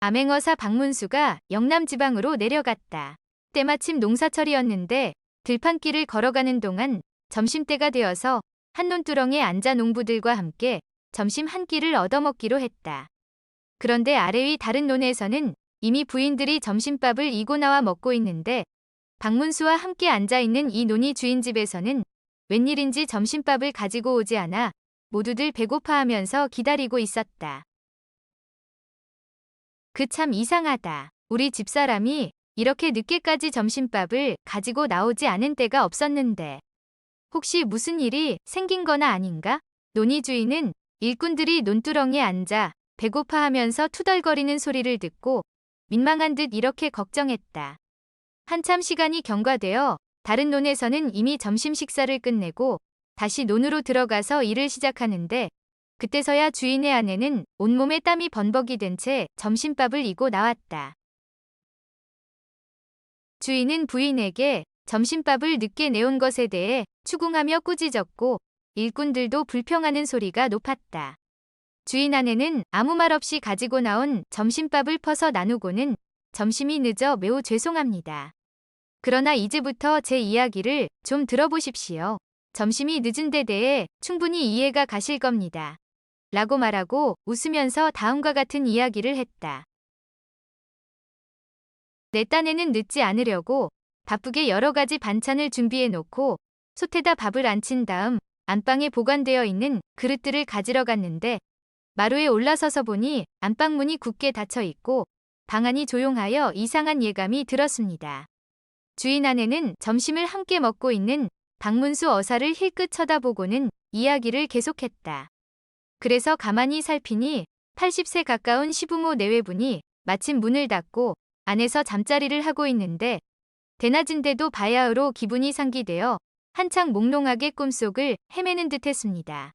암행어사 박문수가 영남 지방으로 내려갔다. 때마침 농사철이었는데 들판길을 걸어가는 동안 점심때가 되어서 한 논두렁에 앉아 농부들과 함께 점심 한 끼를 얻어먹기로 했다. 그런데 아래 위 다른 논에서는 이미 부인들이 점심밥을 이고 나와 먹고 있는데 박문수와 함께 앉아 있는 이 논이 주인 집에서는 웬일인지 점심밥을 가지고 오지 않아 모두들 배고파하면서 기다리고 있었다. 그 참 이상하다. 우리 집사람이 이렇게 늦게까지 점심밥을 가지고 나오지 않은 때가 없었는데 혹시 무슨 일이 생긴 거나 아닌가? 논이 주인은 일꾼들이 논두렁에 앉아 배고파하면서 투덜거리는 소리를 듣고 민망한 듯 이렇게 걱정했다. 한참 시간이 경과되어 다른 논에서는 이미 점심 식사를 끝내고 다시 논으로 들어가서 일을 시작하는데 그때서야 주인의 아내는 온몸에 땀이 번벅이 된 채 점심밥을 이고 나왔다. 주인은 부인에게 점심밥을 늦게 내온 것에 대해 추궁하며 꾸짖었고 일꾼들도 불평하는 소리가 높았다. 주인 아내는 아무 말 없이 가지고 나온 점심밥을 퍼서 나누고는 점심이 늦어 매우 죄송합니다. 그러나 이제부터 제 이야기를 좀 들어보십시오. 점심이 늦은 데 대해 충분히 이해가 가실 겁니다. 라고 말하고 웃으면서 다음과 같은 이야기를 했다. 내 딴에는 늦지 않으려고 바쁘게 여러 가지 반찬을 준비해 놓고 솥에다 밥을 안친 다음 안방에 보관되어 있는 그릇들을 가지러 갔는데 마루에 올라서서 보니 안방 문이 굳게 닫혀 있고 방 안이 조용하여 이상한 예감이 들었습니다. 주인 아내는 점심을 함께 먹고 있는 박문수 어사를 힐끗 쳐다보고는 이야기를 계속했다. 그래서 가만히 살피니 80세 가까운 시부모 내외분이 마침 문을 닫고 안에서 잠자리를 하고 있는데 대낮인데도 바야흐로 기분이 상기되어 한창 몽롱하게 꿈속을 헤매는 듯 했습니다.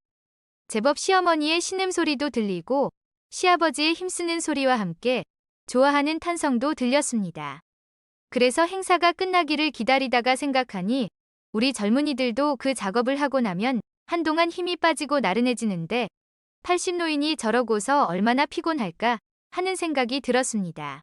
제법 시어머니의 신음소리도 들리고 시아버지의 힘쓰는 소리와 함께 좋아하는 탄성도 들렸습니다. 그래서 행사가 끝나기를 기다리다가 생각하니 우리 젊은이들도 그 작업을 하고 나면 한동안 힘이 빠지고 나른해지는데 80노인이 저러고서 얼마나 피곤할까 하는 생각이 들었습니다.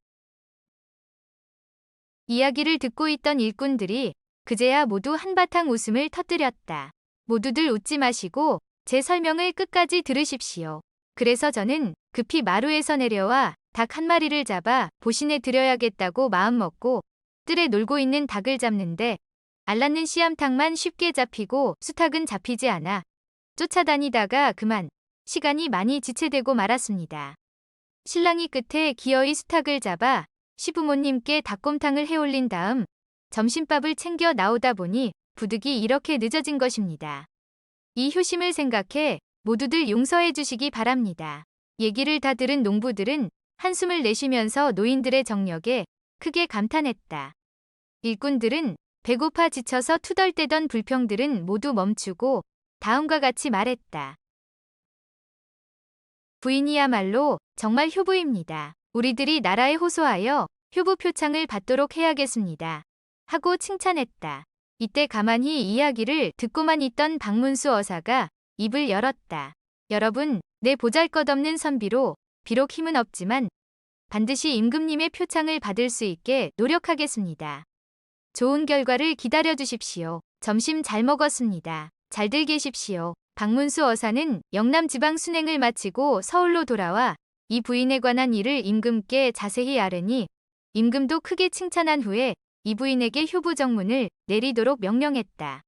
이야기를 듣고 있던 일꾼들이 그제야 모두 한바탕 웃음을 터뜨렸다. 모두들 웃지 마시고 제 설명을 끝까지 들으십시오. 그래서 저는 급히 마루에서 내려와 닭 한 마리를 잡아 보신에 드려야겠다고 마음먹고 뜰에 놀고 있는 닭을 잡는데 알낳는 씨암탉만 쉽게 잡히고 수탉은 잡히지 않아 쫓아다니다가 그만 시간이 많이 지체되고 말았습니다. 신랑이 끝에 기어이 수탉을 잡아 시부모님께 닭곰탕을 해올린 다음 점심밥을 챙겨 나오다 보니 부득이 이렇게 늦어진 것입니다. 이 효심을 생각해 모두들 용서해 주시기 바랍니다. 얘기를 다 들은 농부들은 한숨을 내쉬면서 노인들의 정력에 크게 감탄했다. 일꾼들은 배고파 지쳐서 투덜대던 불평들은 모두 멈추고 다음과 같이 말했다. 부인이야말로 정말 효부입니다. 우리들이 나라에 호소하여 효부 표창을 받도록 해야겠습니다. 하고 칭찬했다. 이때 가만히 이야기를 듣고만 있던 박문수 어사가 입을 열었다. 여러분, 내 보잘것없는 선비로 비록 힘은 없지만 반드시 임금님의 표창을 받을 수 있게 노력하겠습니다. 좋은 결과를 기다려 주십시오. 점심 잘 먹었습니다. 잘들 계십시오. 박문수 어사는 영남 지방 순행을 마치고 서울로 돌아와 이 부인에 관한 일을 임금께 자세히 아뢰니 임금도 크게 칭찬한 후에 이 부인에게 효부 정문을 내리도록 명령했다.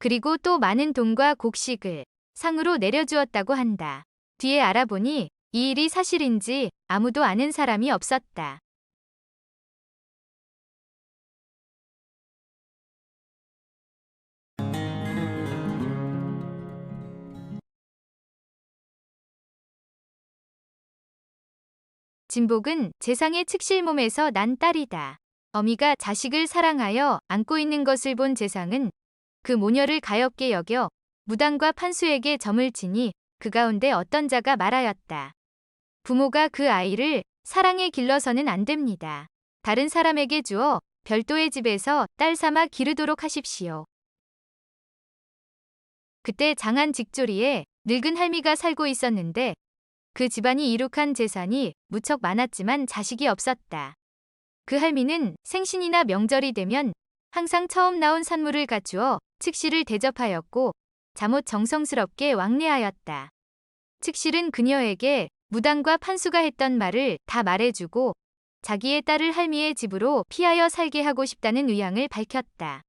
그리고 또 많은 돈과 곡식을 상으로 내려주었다고 한다. 뒤에 알아보니 이 일이 사실인지 아무도 아는 사람이 없었다. 진복은 재상의 측실 몸에서 난 딸이다. 어미가 자식을 사랑하여 안고 있는 것을 본 재상은 그 모녀를 가엽게 여겨 무당과 판수에게 점을 치니 그 가운데 어떤 자가 말하였다. 부모가 그 아이를 사랑에 길러서는 안 됩니다. 다른 사람에게 주어 별도의 집에서 딸 삼아 기르도록 하십시오. 그때 장안 직조리에 늙은 할미가 살고 있었는데 그 집안이 이룩한 재산이 무척 많았지만 자식이 없었다. 그 할미는 생신이나 명절이 되면 항상 처음 나온 산물을 갖추어 측실을 대접하였고 잠옷 정성스럽게 왕래하였다. 측실은 그녀에게 무당과 판수가 했던 말을 다 말해주고 자기의 딸을 할미의 집으로 피하여 살게 하고 싶다는 의향을 밝혔다.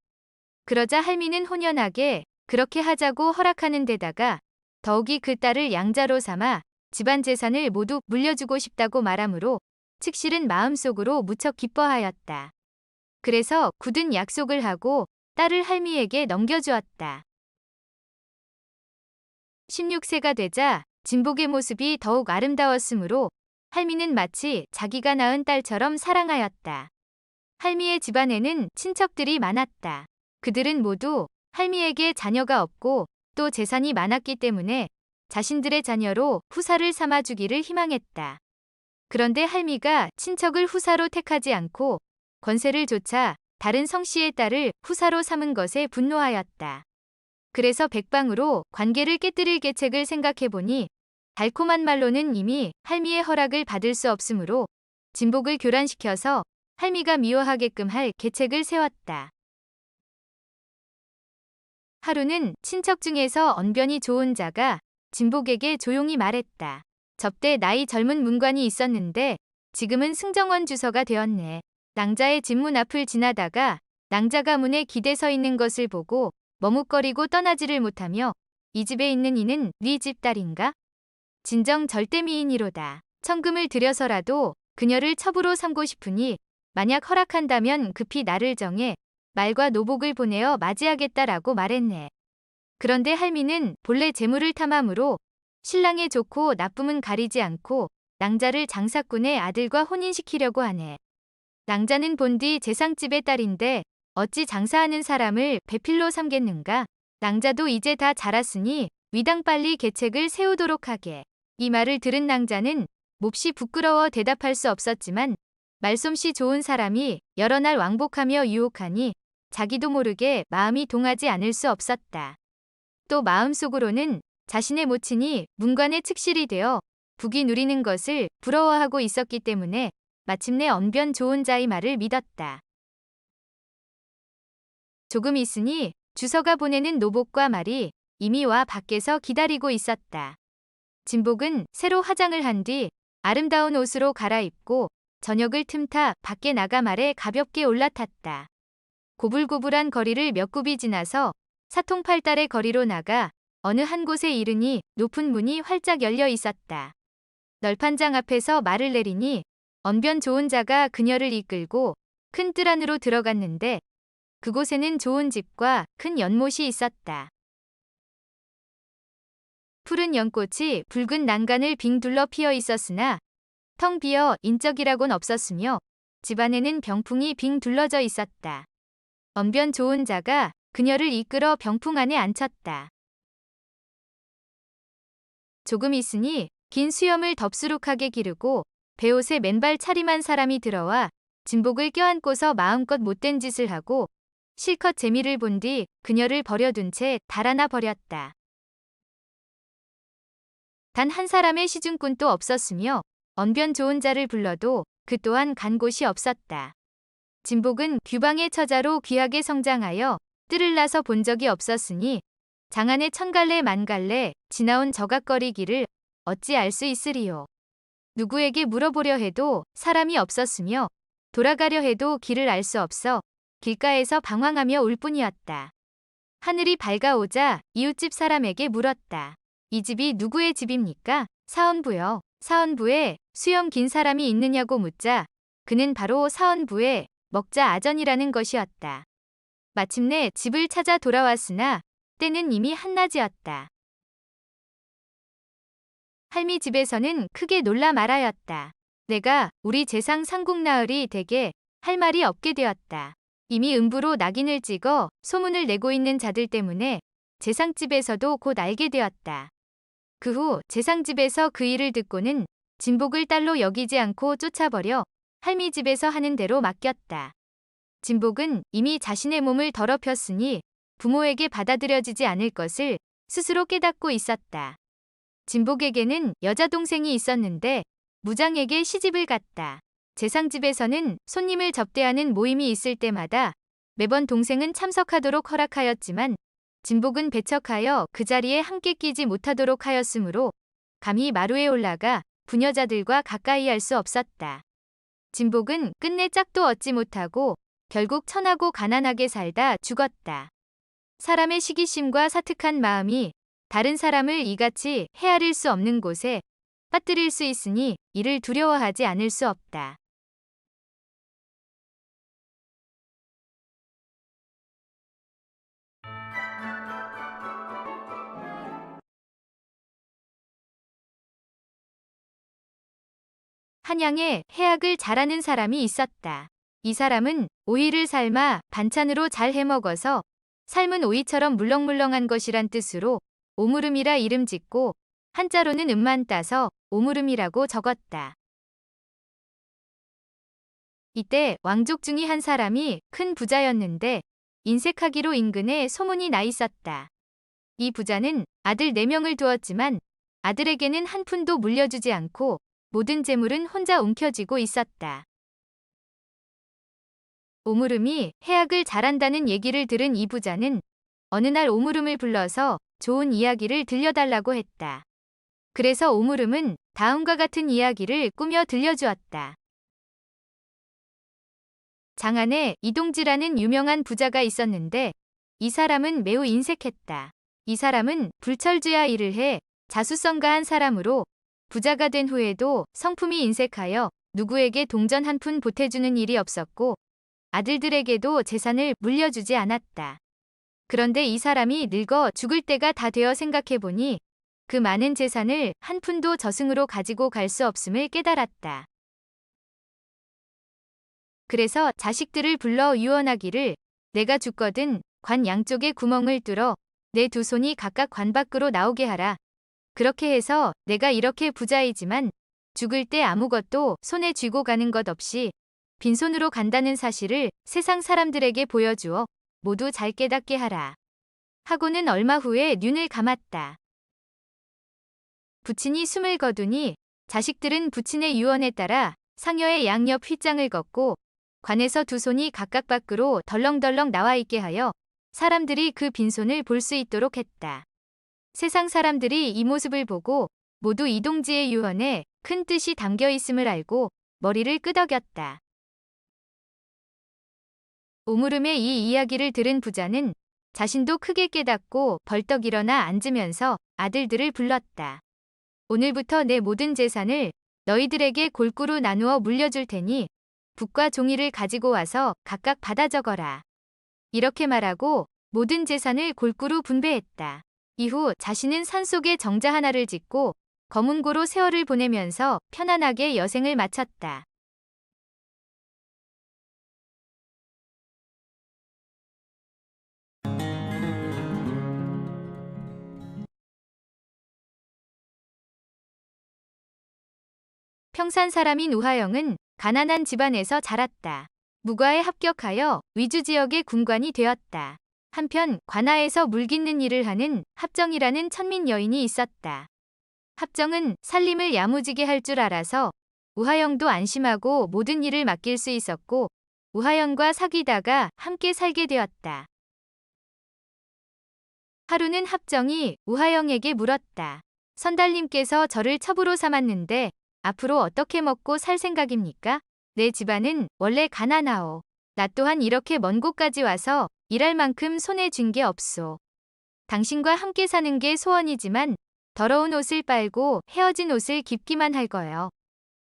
그러자 할미는 혼연하게 그렇게 하자고 허락하는 데다가 더욱이 그 딸을 양자로 삼아 집안 재산을 모두 물려주고 싶다고 말하므로 측실은 마음속으로 무척 기뻐하였다. 그래서 굳은 약속을 하고 딸을 할미에게 넘겨주었다. 16세가 되자 진복의 모습이 더욱 아름다웠으므로 할미는 마치 자기가 낳은 딸처럼 사랑하였다. 할미의 집안에는 친척들이 많았다. 그들은 모두 할미에게 자녀가 없고 또 재산이 많았기 때문에 자신들의 자녀로 후사를 삼아주기를 희망했다. 그런데 할미가 친척을 후사로 택하지 않고 권세를 좇아 다른 성씨의 딸을 후사로 삼은 것에 분노하였다. 그래서 백방으로 관계를 깨뜨릴 계책을 생각해보니 달콤한 말로는 이미 할미의 허락을 받을 수 없으므로 진복을 교란시켜서 할미가 미워하게끔 할 계책을 세웠다. 하루는 친척 중에서 언변이 좋은 자가 진복에게 조용히 말했다. 접대 나이 젊은 문관이 있었는데 지금은 승정원 주서가 되었네. 낭자의 집문 앞을 지나다가 낭자가 문에 기대 서 있는 것을 보고 머뭇거리고 떠나지를 못하며 이 집에 있는 이는 네 집 딸인가? 진정 절대 미인이로다. 천금을 들여서라도 그녀를 첩으로 삼고 싶으니 만약 허락한다면 급히 나를 정해 말과 노복을 보내어 맞이하겠다라고 말했네. 그런데 할미는 본래 재물을 탐함으로 신랑의 좋고 나쁨은 가리지 않고 낭자를 장사꾼의 아들과 혼인시키려고 하네. 낭자는 본디 재상집의 딸인데 어찌 장사하는 사람을 배필로 삼겠는가? 낭자도 이제 다 자랐으니 위당 빨리 계책을 세우도록 하게. 이 말을 들은 낭자는 몹시 부끄러워 대답할 수 없었지만 말솜씨 좋은 사람이 여러 날 왕복하며 유혹하니 자기도 모르게 마음이 동하지 않을 수 없었다. 또 마음속으로는 자신의 모친이 문관의 측실이 되어 북이 누리는 것을 부러워하고 있었기 때문에 마침내 언변 좋은 자의 말을 믿었다. 조금 있으니 주서가 보내는 노복과 말이 이미 와 밖에서 기다리고 있었다. 진복은 새로 화장을 한 뒤 아름다운 옷으로 갈아입고 저녁을 틈타 밖에 나가 말에 가볍게 올라탔다. 고불고불한 거리를 몇 굽이 지나서 사통팔달의 거리로 나가 어느 한 곳에 이르니 높은 문이 활짝 열려 있었다. 널판장 앞에서 말을 내리니 언변 좋은 자가 그녀를 이끌고 큰 뜰 안으로 들어갔는데 그곳에는 좋은 집과 큰 연못이 있었다. 푸른 연꽃이 붉은 난간을 빙 둘러 피어 있었으나 텅 비어 인적이라곤 없었으며 집안에는 병풍이 빙 둘러져 있었다. 언변 좋은 자가 그녀를 이끌어 병풍 안에 앉혔다. 조금 있으니 긴 수염을 덥수룩하게 기르고 배옷에 맨발 차림한 사람이 들어와 진복을 껴안고서 마음껏 못된 짓을 하고 실컷 재미를 본 뒤 그녀를 버려둔 채 달아나 버렸다. 단 한 사람의 시중꾼도 없었으며 언변 좋은 자를 불러도 그 또한 간 곳이 없었다. 진복은 규방의 처자로 귀하게 성장하여 뜰을 나서 본 적이 없었으니 장안의 천갈래 만갈래 지나온 저각거리기를 어찌 알 수 있으리요. 누구에게 물어보려 해도 사람이 없었으며 돌아가려 해도 길을 알 수 없어 길가에서 방황하며 울 뿐이었다. 하늘이 밝아오자 이웃집 사람에게 물었다. 이 집이 누구의 집입니까? 사원부요. 사원부에 수염 긴 사람이 있느냐고 묻자 그는 바로 사원부의 먹자 아전이라는 것이었다. 마침내 집을 찾아 돌아왔으나 때는 이미 한낮이었다. 할미 집에서는 크게 놀라 말하였다. 내가 우리 재상 상국 나으리 댁에 할 말이 없게 되었다. 이미 음부로 낙인을 찍어 소문을 내고 있는 자들 때문에 재상집에서도 곧 알게 되었다. 그 후 재상집에서 그 일을 듣고는 진복을 딸로 여기지 않고 쫓아버려 할미 집에서 하는 대로 맡겼다. 진복은 이미 자신의 몸을 더럽혔으니 부모에게 받아들여지지 않을 것을 스스로 깨닫고 있었다. 진복에게는 여자 동생이 있었는데 무장에게 시집을 갔다. 재상집에서는 손님을 접대하는 모임이 있을 때마다 매번 동생은 참석하도록 허락하였지만 진복은 배척하여 그 자리에 함께 끼지 못하도록 하였으므로 감히 마루에 올라가 부녀자들과 가까이 할 수 없었다. 진복은 끝내 짝도 얻지 못하고 결국 천하고 가난하게 살다 죽었다. 사람의 시기심과 사특한 마음이 다른 사람을 이같이 헤아릴 수 없는 곳에 빠뜨릴 수 있으니 이를 두려워하지 않을 수 없다. 한양에 해악을 잘하는 사람이 있었다. 이 사람은 오이를 삶아 반찬으로 잘 해먹어서 삶은 오이처럼 물렁물렁한 것이란 뜻으로 오무름이라 이름 짓고 한자로는 음만 따서 오무름이라고 적었다. 이때 왕족 중의 한 사람이 큰 부자였는데 인색하기로 인근에 소문이 나 있었다. 이 부자는 아들 4명을 두었지만 아들에게는 한 푼도 물려주지 않고 모든 재물은 혼자 움켜쥐고 있었다. 오무름이 해악을 잘한다는 얘기를 들은 이 부자는 어느 날 오무름을 불러서 좋은 이야기를 들려달라고 했다. 그래서 오무름은 다음과 같은 이야기를 꾸며 들려주었다. 장안에 이동지라는 유명한 부자가 있었는데 이 사람은 매우 인색했다. 이 사람은 불철주야 일을 해 자수성가한 사람으로 부자가 된 후에도 성품이 인색하여 누구에게 동전 한 푼 보태주는 일이 없었고 아들들에게도 재산을 물려주지 않았다. 그런데 이 사람이 늙어 죽을 때가 다 되어 생각해보니 그 많은 재산을 한 푼도 저승으로 가지고 갈 수 없음을 깨달았다. 그래서 자식들을 불러 유언하기를 내가 죽거든 관 양쪽에 구멍을 뚫어 내 두 손이 각각 관 밖으로 나오게 하라. 그렇게 해서 내가 이렇게 부자이지만 죽을 때 아무것도 손에 쥐고 가는 것 없이 빈손으로 간다는 사실을 세상 사람들에게 보여주어 모두 잘 깨닫게 하라. 하고는 얼마 후에 눈을 감았다. 부친이 숨을 거두니 자식들은 부친의 유언에 따라 상여의 양옆 휘장을 걷고 관에서 두 손이 각각 밖으로 덜렁덜렁 나와 있게 하여 사람들이 그 빈손을 볼 수 있도록 했다. 세상 사람들이 이 모습을 보고 모두 이동지의 유언에 큰 뜻이 담겨 있음을 알고 머리를 끄덕였다. 오무름의 이 이야기를 들은 부자는 자신도 크게 깨닫고 벌떡 일어나 앉으면서 아들들을 불렀다. 오늘부터 내 모든 재산을 너희들에게 골고루 나누어 물려줄 테니 북과 종이를 가지고 와서 각각 받아 적어라. 이렇게 말하고 모든 재산을 골고루 분배했다. 이후 자신은 산속에 정자 하나를 짓고 검은고로 세월을 보내면서 편안하게 여생을 마쳤다. 평산 사람인 우하영은 가난한 집안에서 자랐다. 무과에 합격하여 위주 지역의 군관이 되었다. 한편 관아에서 물깃는 일을 하는 합정이라는 천민 여인이 있었다. 합정은 살림을 야무지게 할 줄 알아서 우하영도 안심하고 모든 일을 맡길 수 있었고 우하영과 사귀다가 함께 살게 되었다. 하루는 합정이 우하영에게 물었다. 선달님께서 저를 첩으로 삼았는데 앞으로 어떻게 먹고 살 생각입니까? 내 집안은 원래 가난하오. 나 또한 이렇게 먼 곳까지 와서 일할 만큼 손에 쥔 게 없소. 당신과 함께 사는 게 소원이지만 더러운 옷을 빨고 헤어진 옷을 입기만 할 거예요.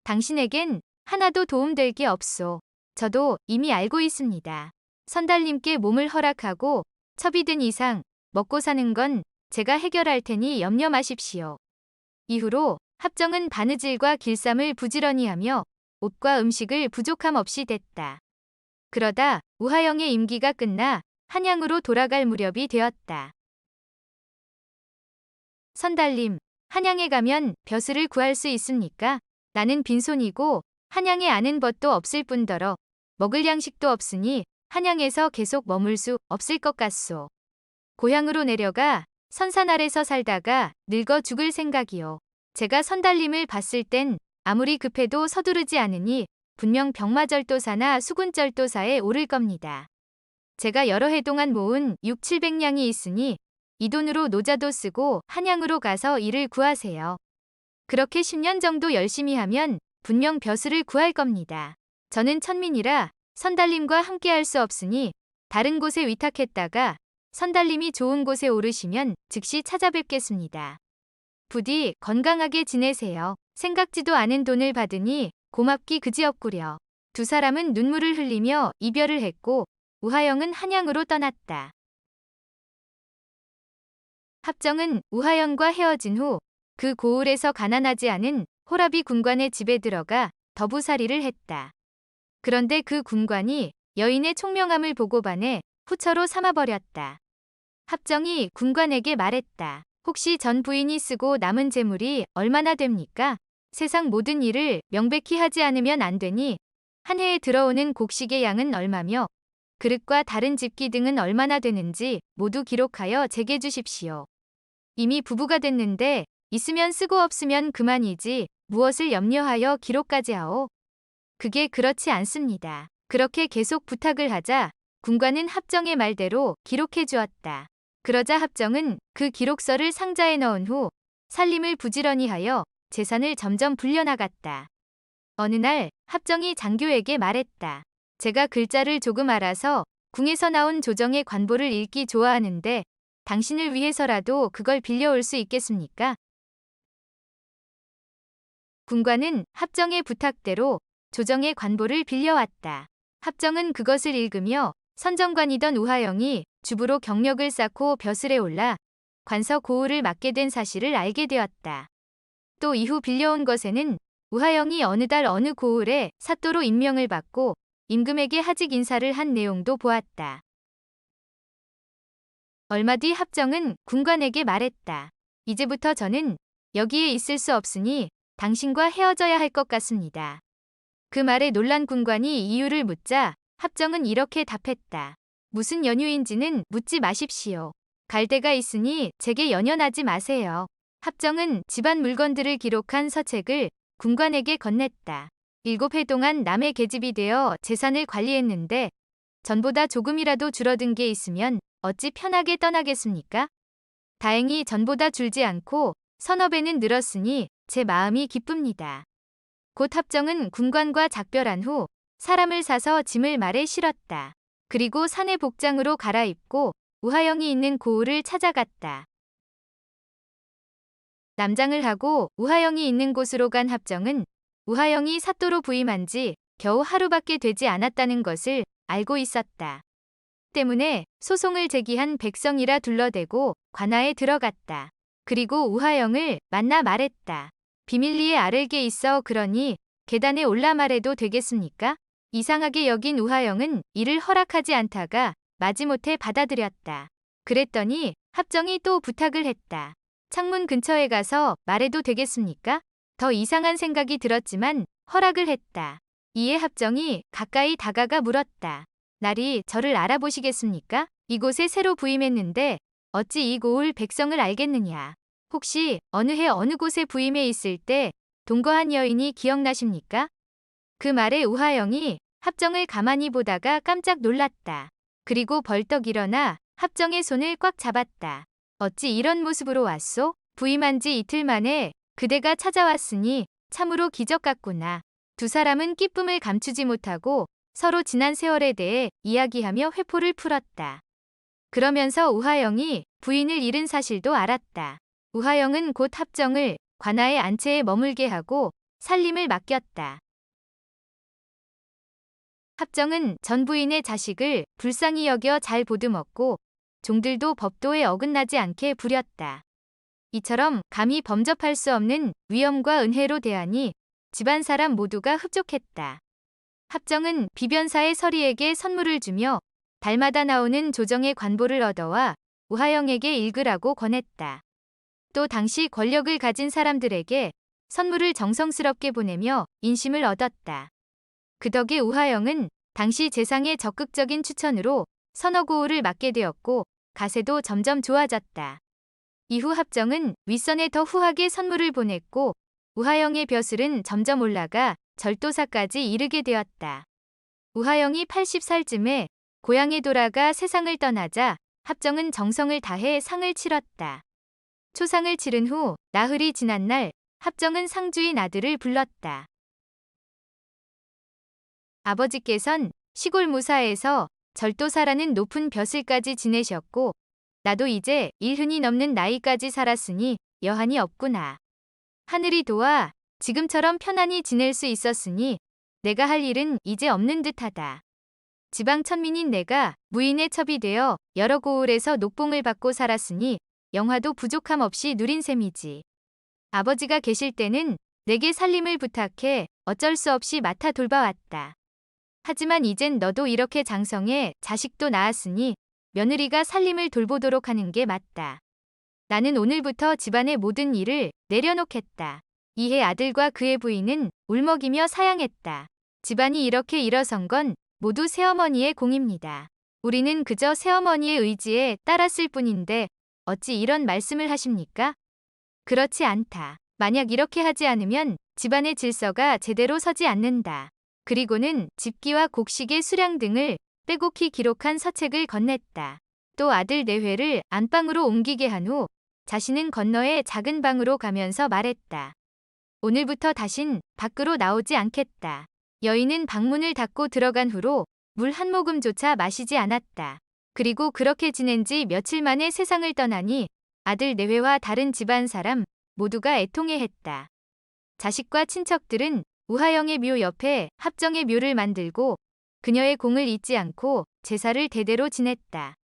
당신에겐 하나도 도움될 게 없소. 저도 이미 알고 있습니다. 선달님께 몸을 허락하고 첩이 든 이상 먹고 사는 건 제가 해결할 테니 염려 마십시오. 이후로 합정은 바느질과 길쌈을 부지런히 하며 옷과 음식을 부족함 없이 됐다. 그러다 우하영의 임기가 끝나 한양으로 돌아갈 무렵이 되었다. 선달님, 한양에 가면 벼슬을 구할 수 있습니까? 나는 빈손이고 한양에 아는 벗도 없을 뿐더러 먹을 양식도 없으니 한양에서 계속 머물 수 없을 것 같소. 고향으로 내려가 선산 아래서 살다가 늙어 죽을 생각이요. 제가 선달님을 봤을 땐 아무리 급해도 서두르지 않으니 분명 병마절도사나 수군절도사에 오를 겁니다. 제가 여러 해 동안 모은 6, 700냥이 있으니 이 돈으로 노자도 쓰고 한양으로 가서 일을 구하세요. 그렇게 10년 정도 열심히 하면 분명 벼슬을 구할 겁니다. 저는 천민이라 선달님과 함께 할 수 없으니 다른 곳에 위탁했다가 선달님이 좋은 곳에 오르시면 즉시 찾아뵙겠습니다. 부디 건강하게 지내세요. 생각지도 않은 돈을 받으니 고맙기 그지없구려. 두 사람은 눈물을 흘리며 이별을 했고 우하영은 한양으로 떠났다. 합정은 우하영과 헤어진 후 그 고을에서 가난하지 않은 호라비 군관의 집에 들어가 더부살이를 했다. 그런데 그 군관이 여인의 총명함을 보고 반해 후처로 삼아버렸다. 합정이 군관에게 말했다. 혹시 전 부인이 쓰고 남은 재물이 얼마나 됩니까? 세상 모든 일을 명백히 하지 않으면 안 되니 한 해에 들어오는 곡식의 양은 얼마며 그릇과 다른 집기 등은 얼마나 되는지 모두 기록하여 제게 주십시오. 이미 부부가 됐는데 있으면 쓰고 없으면 그만이지 무엇을 염려하여 기록까지 하오. 그게 그렇지 않습니다. 그렇게 계속 부탁을 하자 군관은 합정의 말대로 기록해 주었다. 그러자 합정은 그 기록서를 상자에 넣은 후 살림을 부지런히 하여 재산을 점점 불려나갔다. 어느 날 합정이 장교에게 말했다. 제가 글자를 조금 알아서 궁에서 나온 조정의 관보를 읽기 좋아하는데 당신을 위해서라도 그걸 빌려올 수 있겠습니까? 군관은 합정의 부탁대로 조정의 관보를 빌려왔다. 합정은 그것을 읽으며 선정관이던 우하영이 주부로 경력을 쌓고 벼슬에 올라 관서 고을을 맡게 된 사실을 알게 되었다. 또 이후 빌려온 것에는 우하영이 어느 달 어느 고을에 사또로 임명을 받고 임금에게 하직 인사를 한 내용도 보았다. 얼마 뒤 합정은 군관에게 말했다. 이제부터 저는 여기에 있을 수 없으니 당신과 헤어져야 할 것 같습니다. 그 말에 놀란 군관이 이유를 묻자 합정은 이렇게 답했다. 무슨 연유인지는 묻지 마십시오. 갈 데가 있으니 제게 연연하지 마세요. 합정은 집안 물건들을 기록한 서책을 군관에게 건넸다. 일곱 해 동안 남의 계집이 되어 재산을 관리했는데 전보다 조금이라도 줄어든 게 있으면 어찌 편하게 떠나겠습니까? 다행히 전보다 줄지 않고 서너 배는 늘었으니 제 마음이 기쁩니다. 곧 합정은 군관과 작별한 후 사람을 사서 짐을 말에 실었다. 그리고 산의 복장으로 갈아입고 우하영이 있는 고을을 찾아갔다. 남장을 하고 우하영이 있는 곳으로 간 합정은 우하영이 사또로 부임한 지 겨우 하루밖에 되지 않았다는 것을 알고 있었다. 때문에 소송을 제기한 백성이라 둘러대고 관아에 들어갔다. 그리고 우하영을 만나 말했다. 비밀리에 아를 게 있어 그러니 계단에 올라 말해도 되겠습니까? 이상하게 여긴 우하영은 이를 허락하지 않다가 마지못해 받아들였다. 그랬더니 합정이 또 부탁을 했다. 창문 근처에 가서 말해도 되겠습니까? 더 이상한 생각이 들었지만 허락을 했다. 이에 합정이 가까이 다가가 물었다. 날이 저를 알아보시겠습니까? 이곳에 새로 부임했는데 어찌 이 고을 백성을 알겠느냐. 혹시 어느 해 어느 곳에 부임해 있을 때 동거한 여인이 기억나십니까? 그 말에 우하영이 합정을 가만히 보다가 깜짝 놀랐다. 그리고 벌떡 일어나 합정의 손을 꽉 잡았다. 어찌 이런 모습으로 왔소? 부임한 지 이틀 만에 그대가 찾아왔으니 참으로 기적 같구나. 두 사람은 기쁨을 감추지 못하고 서로 지난 세월에 대해 이야기하며 회포를 풀었다. 그러면서 우하영이 부인을 잃은 사실도 알았다. 우하영은 곧 합정을 관아의 안채에 머물게 하고 살림을 맡겼다. 합정은 전 부인의 자식을 불쌍히 여겨 잘 보듬었고 종들도 법도에 어긋나지 않게 부렸다. 이처럼 감히 범접할 수 없는 위엄과 은혜로 대하니 집안 사람 모두가 흡족했다. 합정은 비변사의 서리에게 선물을 주며 달마다 나오는 조정의 관보를 얻어와 우하영에게 읽으라고 권했다. 또 당시 권력을 가진 사람들에게 선물을 정성스럽게 보내며 인심을 얻었다. 그 덕에 우하영은 당시 재상의 적극적인 추천으로 선어고을을 맡게 되었고 가세도 점점 좋아졌다. 이후 합정은 윗선에 더 후하게 선물을 보냈고 우하영의 벼슬은 점점 올라가 절도사까지 이르게 되었다. 우하영이 80살쯤에 고향에 돌아가 세상을 떠나자 합정은 정성을 다해 상을 치렀다. 초상을 치른 후 나흘이 지난 날 합정은 상주인 아들을 불렀다. 아버지께선 시골 무사에서 절도사라는 높은 벼슬까지 지내셨고 나도 이제 일흔이 넘는 나이까지 살았으니 여한이 없구나. 하늘이 도와 지금처럼 편안히 지낼 수 있었으니 내가 할 일은 이제 없는 듯하다. 지방 천민인 내가 무인의 첩이 되어 여러 고을에서 녹봉을 받고 살았으니 영화도 부족함 없이 누린 셈이지. 아버지가 계실 때는 내게 살림을 부탁해 어쩔 수 없이 맡아 돌봐왔다. 하지만 이젠 너도 이렇게 장성해 자식도 낳았으니 며느리가 살림을 돌보도록 하는 게 맞다. 나는 오늘부터 집안의 모든 일을 내려놓겠다. 이해 아들과 그의 부인은 울먹이며 사양했다. 집안이 이렇게 일어선 건 모두 새어머니의 공입니다. 우리는 그저 새어머니의 의지에 따랐을 뿐인데 어찌 이런 말씀을 하십니까? 그렇지 않다. 만약 이렇게 하지 않으면 집안의 질서가 제대로 서지 않는다. 그리고는 집기와 곡식의 수량 등을 빼곡히 기록한 서책을 건넸다. 또 아들 내회를 안방으로 옮기게 한 후 자신은 건너의 작은 방으로 가면서 말했다. 오늘부터 다신 밖으로 나오지 않겠다. 여인은 방문을 닫고 들어간 후로 물 한 모금조차 마시지 않았다. 그리고 그렇게 지낸 지 며칠 만에 세상을 떠나니 아들 내외와 다른 집안 사람 모두가 애통해했다. 자식과 친척들은 우하영의 묘 옆에 합정의 묘를 만들고 그녀의 공을 잊지 않고 제사를 대대로 지냈다.